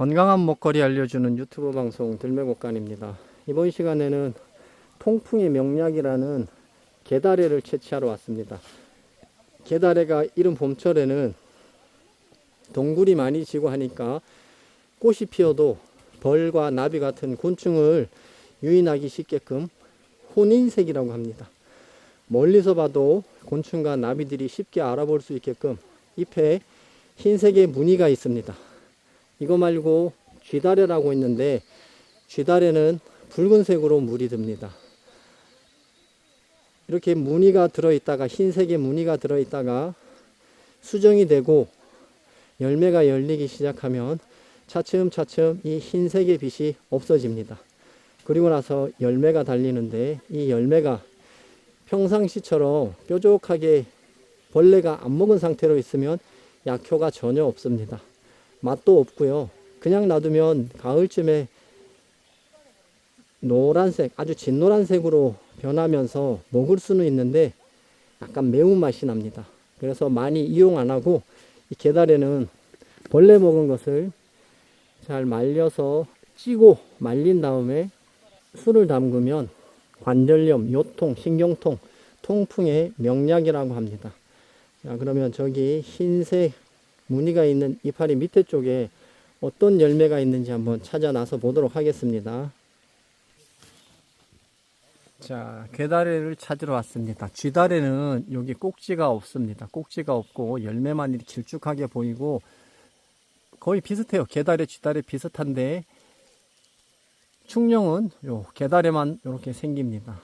건강한 먹거리 알려주는 유튜브 방송 들매곡간입니다. 이번 시간에는 통풍의 명약이라는 게다레를 채취하러 왔습니다. 게다레가 이른 봄철에는 동굴이 많이 지고 하니까 꽃이 피어도 벌과 나비 같은 곤충을 유인하기 쉽게끔 혼인색이라고 합니다. 멀리서 봐도 곤충과 나비들이 쉽게 알아볼 수 있게끔 잎에 흰색의 무늬가 있습니다. 이거 말고 쥐다래라고 있는데 쥐다래는 붉은색으로 물이 듭니다. 이렇게 무늬가 들어있다가 흰색의 무늬가 들어있다가 수정이 되고 열매가 열리기 시작하면 차츰차츰 이 흰색의 빛이 없어집니다. 그리고 나서 열매가 달리는데 이 열매가 평상시처럼 뾰족하게 벌레가 안 먹은 상태로 있으면 약효가 전혀 없습니다. 맛도 없고요. 그냥 놔두면 가을쯤에 노란색, 아주 진노란색으로 변하면서 먹을 수는 있는데 약간 매운맛이 납니다. 그래서 많이 이용 안 하고 이 게달에는 벌레 먹은 것을 잘 말려서 찌고 말린 다음에 술을 담그면 관절염, 요통, 신경통, 통풍의 명약이라고 합니다. 자, 그러면 저기 흰색 무늬가 있는 이파리 밑에 쪽에 어떤 열매가 있는지 한번 찾아 나서 보도록 하겠습니다. 자, 괴다래를 찾으러 왔습니다. 쥐다래는 여기 꼭지가 없습니다. 꼭지가 없고 열매만 이렇게 길쭉하게 보이고 거의 비슷해요. 게다래, 쥐다래 비슷한데 충령은 요 게다래만 이렇게 생깁니다.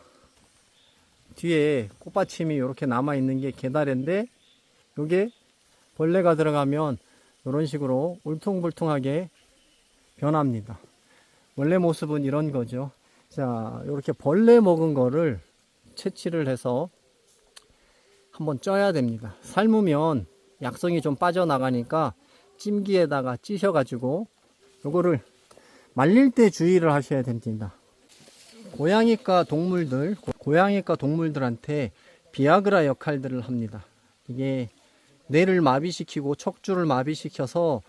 뒤에 꽃받침이 이렇게 남아 있는 게 게다래인데 요게 벌레가 들어가면 이런 식으로 울퉁불퉁하게 변합니다. 원래 모습은 이런 거죠. 자, 이렇게 벌레 먹은 거를 채취를 해서 한번 쪄야 됩니다. 삶으면 약성이 좀 빠져나가니까 찜기에다가 찌셔가지고 요거를 말릴 때 주의를 하셔야 됩니다. 고양이과 동물들, 고양이과 동물들한테 비아그라 역할들을 합니다. 이게 뇌를 마비시키고 척추를 마비시켜서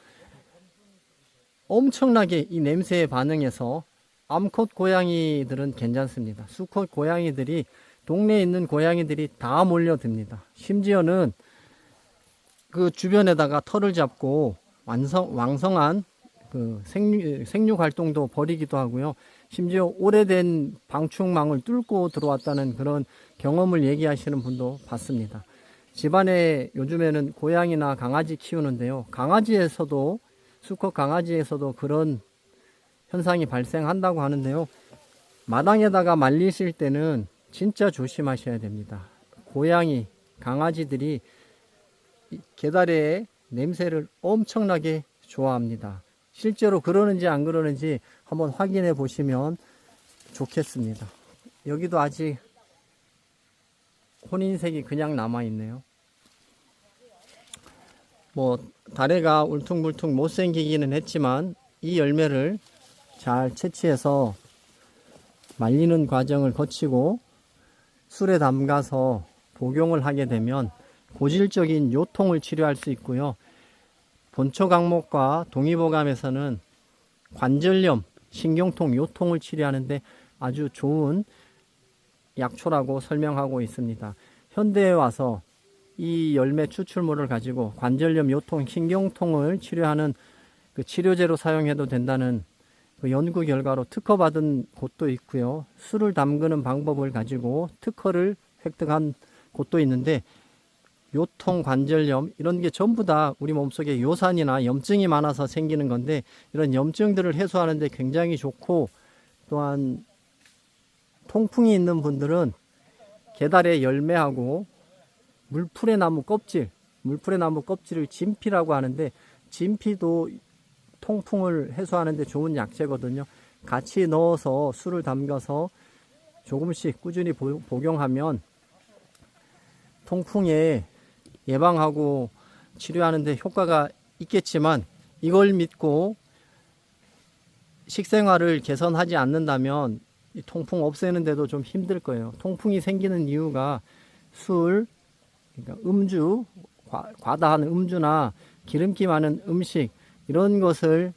엄청나게 이 냄새에 반응해서 암컷 고양이들은 괜찮습니다. 수컷 고양이들이 동네에 있는 고양이들이 다 몰려듭니다. 심지어는 그 주변에다가 털을 잡고 완성, 왕성한 그 생육, 생육 활동도 벌이기도 하고요. 심지어 오래된 방충망을 뚫고 들어왔다는 그런 경험을 얘기하시는 분도 봤습니다. 집안에 요즘에는 고양이나 강아지 키우는데요. 강아지에서도 수컷 강아지에서도 그런 현상이 발생한다고 하는데요. 마당에다가 말리실 때는 진짜 조심하셔야 됩니다. 고양이, 강아지들이 계달의 냄새를 엄청나게 좋아합니다. 실제로 그러는지 안 그러는지 한번 확인해 보시면 좋겠습니다. 여기도 아직 혼인색이 그냥 남아 있네요. 뭐 다래가 울퉁불퉁 못생기기는 했지만 이 열매를 잘 채취해서 말리는 과정을 거치고 술에 담가서 복용을 하게 되면 고질적인 요통을 치료할 수 있고요. 본초 강목과 동의보감에서는 관절염, 신경통, 요통을 치료하는데 아주 좋은 약초라고 설명하고 있습니다. 현대에 와서 이 열매 추출물을 가지고 관절염, 요통, 신경통을 치료하는 그 치료제로 사용해도 된다는 그 연구 결과로 특허받은 곳도 있고요. 술을 담그는 방법을 가지고 특허를 획득한 곳도 있는데 요통, 관절염 이런 게 전부 다 우리 몸속에 요산이나 염증이 많아서 생기는 건데 이런 염증들을 해소하는 데 굉장히 좋고 또한 통풍이 있는 분들은 게달의 열매하고 물풀의 나무 껍질, 물풀의 나무 껍질을 진피라고 하는데 진피도 통풍을 해소하는데 좋은 약재거든요. 같이 넣어서 술을 담가서 조금씩 꾸준히 복용하면 통풍에 예방하고 치료하는데 효과가 있겠지만 이걸 믿고 식생활을 개선하지 않는다면 이 통풍 없애는데도 좀 힘들 거예요. 통풍이 생기는 이유가 술, 그러니까 음주, 과, 과다한 음주나 기름기 많은 음식 이런 것을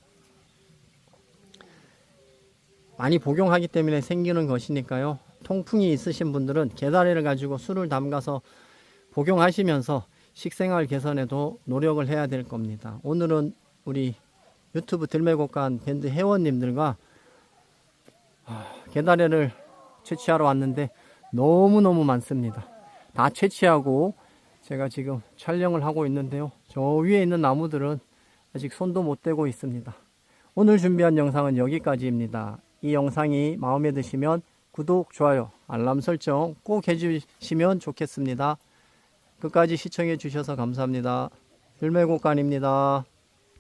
많이 복용하기 때문에 생기는 것이니까요. 통풍이 있으신 분들은 게다리를 가지고 술을 담가서 복용하시면서 식생활 개선에도 노력을 해야 될 겁니다. 오늘은 우리 유튜브 들매곡간 밴드 회원님들과 아, 게다리를 채취하러 왔는데 너무너무 많습니다. 다 채취하고 제가 지금 촬영을 하고 있는데요. 저 위에 있는 나무들은 아직 손도 못 대고 있습니다. 오늘 준비한 영상은 여기까지입니다. 이 영상이 마음에 드시면 구독, 좋아요, 알람 설정 꼭 해주시면 좋겠습니다. 끝까지 시청해 주셔서 감사합니다. 들매곡간입니다.